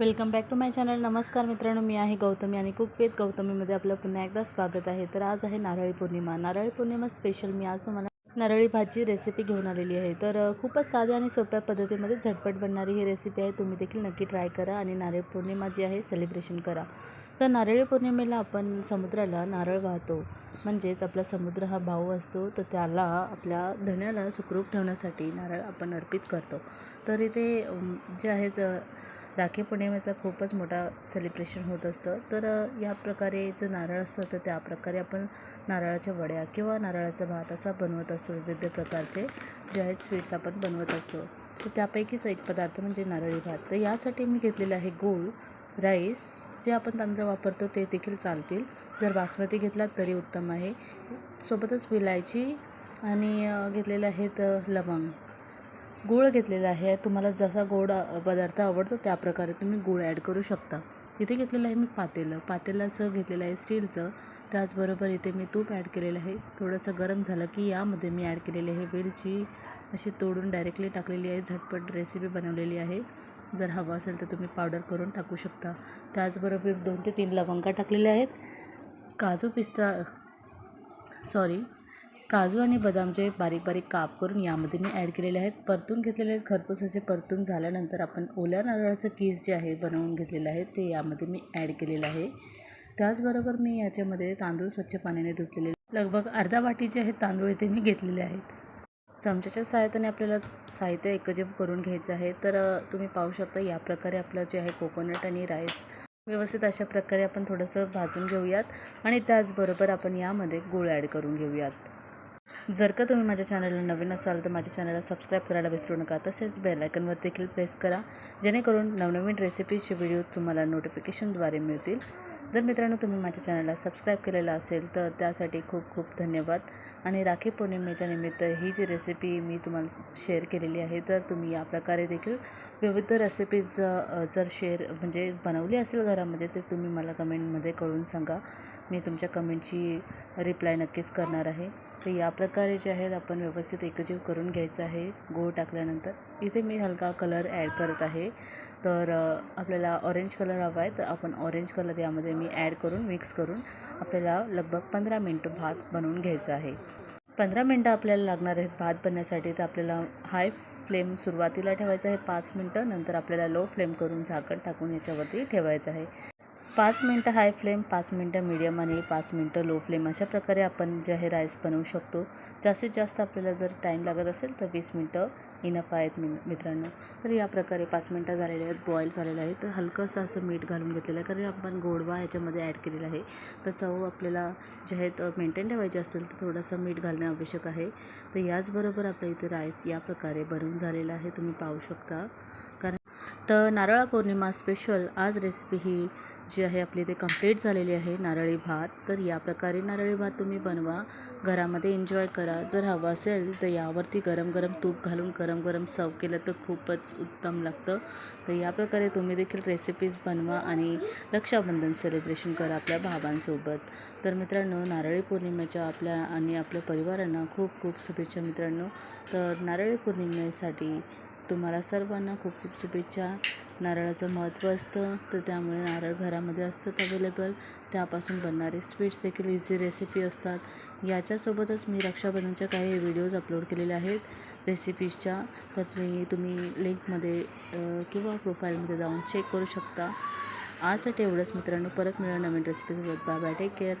Welcome back to my channel. नमस्कार मित्रांनो मी आहे गौतमी आणि कुक विथ गौतमीमध्ये आपलं पुन्हा एकदा स्वागत आहे. तर आज आहे नारळी पौर्णिमा. नारळी पौर्णिमा स्पेशल मी आज तुम्हाला नारळी भाजी रेसिपी घेऊन आलेली आहे. तर खूपच साध्या आणि सोप्या पद्धतीमध्ये झटपट बनणारी ही रेसिपी आहे. तुम्ही देखील नक्की ट्राय करा आणि नारळी पौर्णिमा जी आहे सेलिब्रेशन करा. तर नारळी पौर्णिमेला आपण समुद्राला नारळ वाहतो. म्हणजेच आपला समुद्र हा भाऊ असतो. तर त्याला आपल्या धन्याला सुखरूप ठेवण्यासाठी नारळ आपण अर्पित करतो. तर इथे जे आहे ज- राखी पौर्णिमेचा खूपच मोठा सेलिब्रेशन होत असतं. तर या प्रकारे जो नारळ असतं तर त्या प्रकारे आपण नारळाच्या वड्या किंवा नारळाचा भात असा बनवत असतो विविध प्रकारचे जे आहेत स्वीट्स आपण बनवत असतो. तर त्यापैकीच एक पदार्थ म्हणजे नारळी भात. तर यासाठी मी घेतलेलं आहे गूळ राईस. जे आपण तांदूळ वापरतो ते देखील चालतील. जर बासमती घेतलात तरी उत्तम आहे. सोबतच विलायची आणि घेतलेलं घेतलेले आहेत लवंग. गूळ घेतलेला आहे. तुम्हाला जसा गोड पदार्थ आवडतो त्या प्रकारे तुम्ही गूळ ॲड करू शकता. इथे घेतलेलं आहे मी पातेलं. पातेलाचं घेतलेलं आहे स्टीलचं. त्याचबरोबर इथे मी तूप ॲड केलेलं आहे. थोडंसं गरम झालं की यामध्ये मी ॲड केलेली आहे वेलची. अशी तोडून डायरेक्टली टाकलेली आहे. झटपट रेसिपी बनवलेली आहे. जर हवं असेल तर तुम्ही पावडर करून टाकू शकता. त्याचबरोबर दोन ते तीन लवंगा टाकलेल्या आहेत. काजू पिस्ता सॉरी काजू आणि बदामचे बारीक बारीक काप करून यामध्ये मी ॲड केलेले आहेत. परतून घेतलेले आहेत खरपूस असे परतून झाल्यानंतर आपण ओल्या नारळाचं कीस जे आहे बनवून घेतलेलं आहे ते यामध्ये मी ॲड केलेलं आहे. त्याचबरोबर मी याच्यामध्ये तांदूळ स्वच्छ पाण्याने धुतलेले लगभग अर्धा वाटी जे आहेत तांदूळ इथे मी घेतलेले आहेत. चमच्याच्या सहाय्याने आपल्याला साहित्य एकजीव करून घ्यायचं आहे. तर तुम्ही पाहू शकता या प्रकारे आपलं जे आहे कोकोनट आणि राईस व्यवस्थित अशा प्रकारे आपण थोडंसं भाजून घेऊयात आणि त्याचबरोबर आपण यामध्ये गूळ ॲड करून घेऊयात. जर का तुम्ही माझ्या चॅनलला नवीन असाल तर माझ्या चॅनलला सबस्क्राईब करायला विसरू नका. तसेच बेल आयकनवर देखील प्रेस करा जेणेकरून नवनवीन रेसिपीचे व्हिडिओ तुम्हाला नोटिफिकेशनद्वारे मिळतील. जर मित्रांनो तुम्ही माझ्या चॅनलला सबस्क्राईब केलेलं असेल तर त्यासाठी खूप खूप धन्यवाद. आणि राखी पौर्णिमेच्या निमित्त ही जी रेसिपी मी तुम्हाला शेअर केलेली आहे तर तुम्ही या प्रकारे देखील विविध रेसिपीज जर शेअर म्हणजे बनवली असेल घरामध्ये तर तुम्ही मला कमेंटमध्ये कळून सांगा. मी तुमच्या कमेंटची रिप्लाय नक्कीच करणार आहे. तर या प्रकारे जे आहेत आपण व्यवस्थित एकजीव करून घ्यायचं आहे. गूळ टाकल्यानंतर इथे मी हलका कलर ॲड करत आहे. तर आपल्याला ऑरेंज कलर हवा आहे तर आपण ऑरेंज कलर यामध्ये मी ॲड करून मिक्स करून आपल्याला लगभग पंधरा मिनटं भात बनवून घ्यायचा आहे. पंधरा मिनटं आपल्याला लागणार आहेत भात बनण्यासाठी तर आपल्याला हाय फ्लेम सुरुवातीला ठेवायचं आहे पाच मिनटं नंतर आपल्याला लो फ्लेम करून झाकण टाकून याच्यावरती ठेवायचं आहे. पाच मिनटं हाय फ्लेम पाच मिनटं मिडियम आणि पाच मिनटं लो फ्लेम अशा प्रकारे आपण जे आहे राईस बनवू शकतो. जास्तीत जास्त आपल्याला जर टाईम लागत असेल तर वीस मिनटं इनफ आहेत मी मित्रांनो. तर या प्रकारे पाच मिनटं झालेले आहेत बॉईल झालेलं आहे. तर हलकंसं असं मीठ घालून घेतलेलं आहे कारण आपण गोडवा ह्याच्यामध्ये ॲड केलेला आहे. तर चव आपल्याला जे आहेत मेंटेन ठेवायची असेल तर थोडंसं मीठ घालणे आवश्यक आहे. तर याचबरोबर आपल्या इथे राईस या प्रकारे भरून झालेला आहे तुम्ही पाहू शकता. कारण तर नारळा पौर्णिमा स्पेशल आज रेसिपी ही जी आहे आपली ते कंप्लीट झालेली आहे नारळी भात. तर या प्रकारे नारळी भात तुम्ही बनवा. घरामध्ये एन्जॉय करा. जर हवं असेल तर यावरती गरम गरम तूप घालून गरम गरम सर्व केलं तर खूपच उत्तम लागतं. तर या प्रकारे तुम्ही देखील रेसिपीज बनवा आणि रक्षाबंधन सेलिब्रेशन करा आपल्या भावांसोबत. तर मित्रांनो नारळी पौर्णिमेच्या आपल्या आणि आपल्या परिवारांना खूप खूप शुभेच्छा मित्रांनो. तर नारळी पौर्णिमेसाठी तुम्हाला सर्वांना खूप खूप शुभेच्छा. नारळाचं महत्त्व असतं तर त्यामुळे नारळ घरामध्ये असतात अवेलेबल त्यापासून बनणारे स्वीट्स देखील इझी रेसिपी असतात. याच्यासोबतच मी रक्षाबंधनच्या काही व्हिडिओज अपलोड केलेले आहेत. रेसिपीजच्या तर तुम्ही तुम्ही लिंकमध्ये किंवा प्रोफाईलमध्ये जाऊन चेक करू शकता. आजसाठी एवढंच मित्रांनो. परत मिळा नवीन रेसिपीसोबत बाय बाय टेक केअर